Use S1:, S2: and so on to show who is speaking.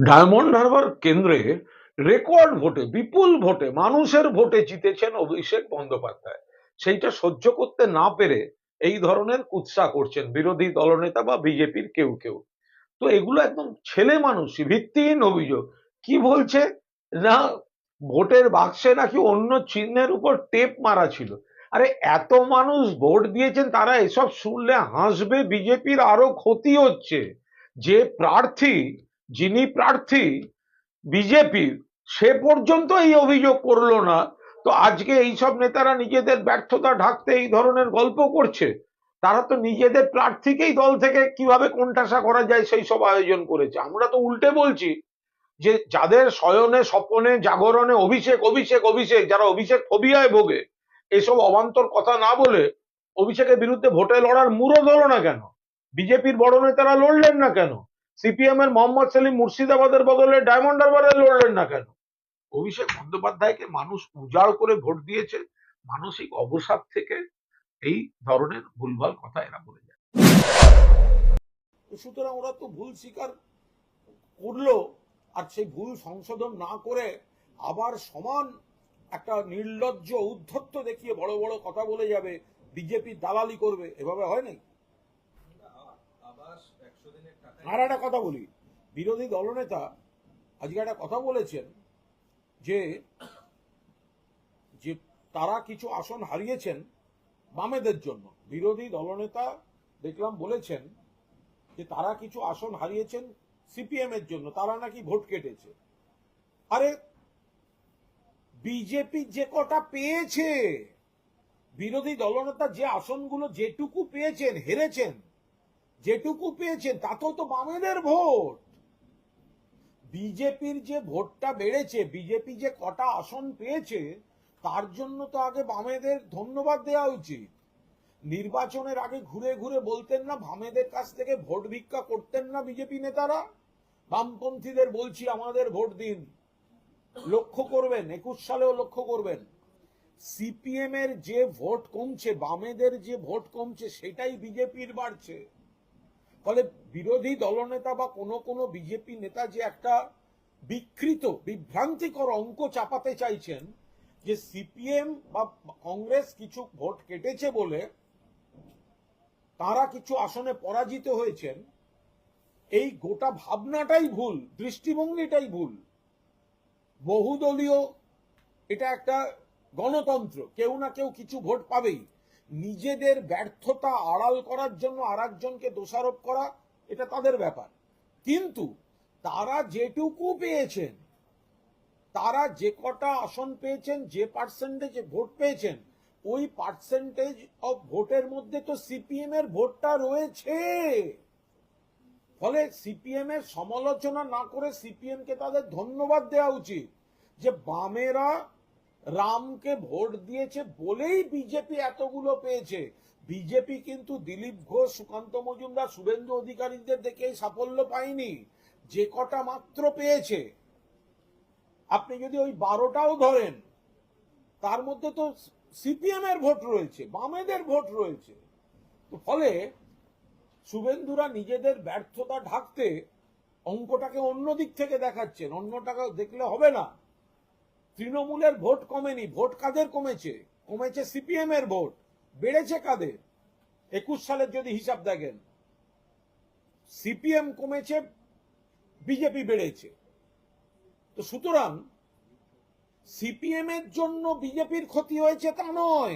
S1: Diamond Harbour কেন্দ্রে record ভোটে, বিপুল ভোটে, মানুষের ভোটে জিতেছেন অভিষেক বন্দ্যোপাধ্যায়। সেইটা সহ্য করতে না পেরে এই ধরনের কুৎসা করছেন বিরোধী দলনেতা বা বিজেপির কেউ কেউ। তো এগুলো একদম ছেলে মানুষই ভিত্তিহীন অভিযোগ। কি বলছে? না, ভোটের বাক্সে নাকি অন্য চিহ্নের উপর টেপ মারা ছিল। আরে, এত মানুষ ভোট দিয়েছেন, তারা এসব শুনলে হাসবে, বিজেপির আরও ক্ষতি হচ্ছে। যে প্রার্থী যিনি প্রার্থী বিজেপির সে পর্যন্ত এই অভিযোগ করল না। তো আজকে এইসব নেতারা নিজেদের ব্যর্থতা ঢাকতে এই ধরনের গল্প করছে। তারা তো নিজেদের প্রার্থীকেই দল থেকে কীভাবে কোণঠাসা করা যায় সেই সব আয়োজন করেছে। আমরা তো উল্টে বলছি যে যাদের শয়নে, স্বপনে, জাগরণে অভিষেক অভিষেক অভিষেক, যারা অভিষেক ফোবিয়ায় ভোগে, এসব অবান্তর কথা না বলে অভিষেকের বিরুদ্ধে ভোটে লড়ার মুরদ হলো না কেন? বিজেপির বড় নেতারা লড়লেন না কেন? সিপিএম এর মোহাম্মদ সেলিম মুর্শিদাবাদের বদলে ডায়মন্ড হারবারে লড়লেন না কেন? অভিষেক বন্দ্যোপাধ্যায়কে মানুষ উজাড় করে ভোট দিয়েছে মানসিক অবসাদ থেকে এই ধরনের ভুলভাল কথা এরা বলে যায়।
S2: সুতরাং ওরা তো ভুল স্বীকার করল আর সেই ভুল সংশোধন না করে আবার সমান একটা নির্লজ্জ উদ্ধত্ত দেখিয়ে বড় বড় কথা বলে যাবে বিজেপি দালালি করবে এভাবে হয় নাই? আর একটা কথা বলি। বিরোধী দলনেতা আজকে একটা কথা বলেছেন যে যে তারা কিছু আসন হারিয়েছেন বামেদের জন্য। বিরোধী দলনেতা দেখলাম বলেছেন যে তারা কিছু আসন হারিয়েছেন সিপিএম এর জন্য। তারা নাকি ভোট কেটেছে। আরে, বিজেপি যে কটা পেয়েছে, বিরোধী দলনেতা যে আসনগুলো যেটুকু পেয়েছেন, হেরেছেন যেটুকু পেয়েছেন, তাতেও তো বামেদের ভোট। বিজেপির যে ভোটটা বেড়েছে, বিজেপি যে কটা আসন পেয়েছে, তার জন্য তো আগে বামেদের ধন্যবাদ দেওয়া উচিত। নির্বাচনের আগে ঘুরে ঘুরে বলতেন না, বামেদের কাছ থেকে ভোট ভিক্ষা করতেন না বিজেপি নেতারা। বামপন্থীদের বলছি, আমাদের ভোট দিন। লক্ষ্য করবেন, একুশ সালেও লক্ষ্য করবেন। সিপিএম এর যে ভোট কমছে, বামেদের যে ভোট কমছে, সেটাই বিজেপির বাড়ছে। ফলে বিরোধী দলনেতা বা কোনো কোনো বিজেপি নেতা যে একটা বিকৃত, বিভ্রান্তিকর অঙ্ক চাপাতে চাইছেন যে সিপিএম বা কংগ্রেস কিছু ভোট কেটেছে বলে তারা কিছু আসনে পরাজিত হয়েছেন, এই গোটা ভাবনাটাই ভুল, দৃষ্টিভঙ্গিটাই ভুল। বহুদলীয় এটা একটা গণতন্ত্র, কেউ না কেউ কিছু ভোট পাবেই। নিজেদের ব্যর্থতা আড়াল করার জন্য আর একজনকে দোষারোপ করা, এটা তাদের ব্যাপার। কিন্তু তারা যেটুকু পেয়েছেন, তারা যে কটা আসন পেয়েছেন, যে পার্সেন্টেজ ভোট পেয়েছেন, ওই পার্সেন্টেজ অফ ভোটের মধ্যে তো সিপিএম এর ভোটটা রয়েছে। ফলে সিপিএম এর সমালোচনা না করে সিপিএম কে তাদের ধন্যবাদ দেওয়া উচিত যে বামেরা রামকে ভোট দিয়েছে বলেই বিজেপি এতগুলো পেয়েছে। বিজেপি কিন্তু দিলীপ ঘোষ, সুকান্ত মজুমদার, শুভেন্দু অধিকারীদের দেখে সাফল্য পায়নি। যে কটা মাত্র পেয়েছে। আপনি যদি ওই বারোটাও ধরেন, তার মধ্যে তো সিপিএম এর ভোট রয়েছে, বামেদের ভোট রয়েছে। তো ফলে শুভেন্দুরা নিজেদের ব্যর্থতা ঢাকতে অঙ্কটাকে অন্য দিক থেকে দেখাচ্ছেন। অন্যটাকে দেখলে হবে না। তৃণমূলের ভোট কমেনি, ভোট কাদের কমেছে? কমেছে সিপিএম এর ভোট। বেড়েছে কাদের? একুশ সালের যদি হিসাব দেখেন, সিপিএম কমেছে, বিজেপি বেড়েছে। তো সুতরাং সিপিএম এর জন্য বিজেপির ক্ষতি হয়েছে তা নয়।